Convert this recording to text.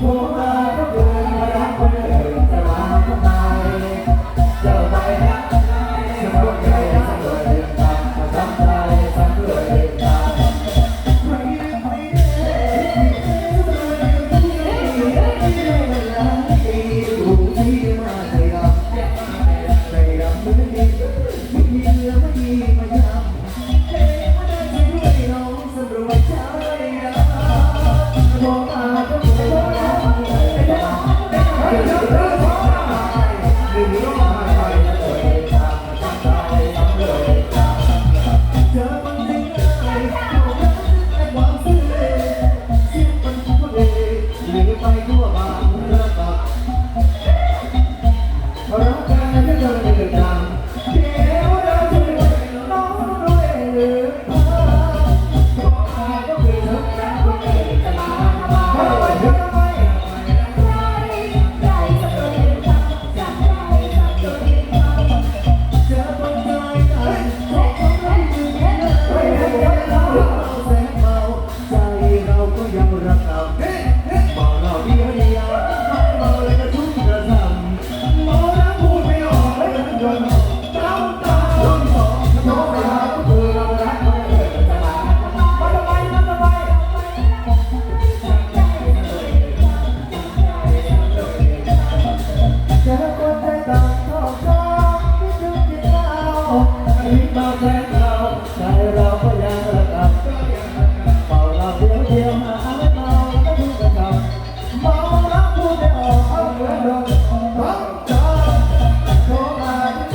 我。 นอกแสนเราใจเราก็ยังระกับเป่าเราเดียวเดียวหาไม่เราก็ทุกระกับเมาแล้วพูดไกเอเดิมรั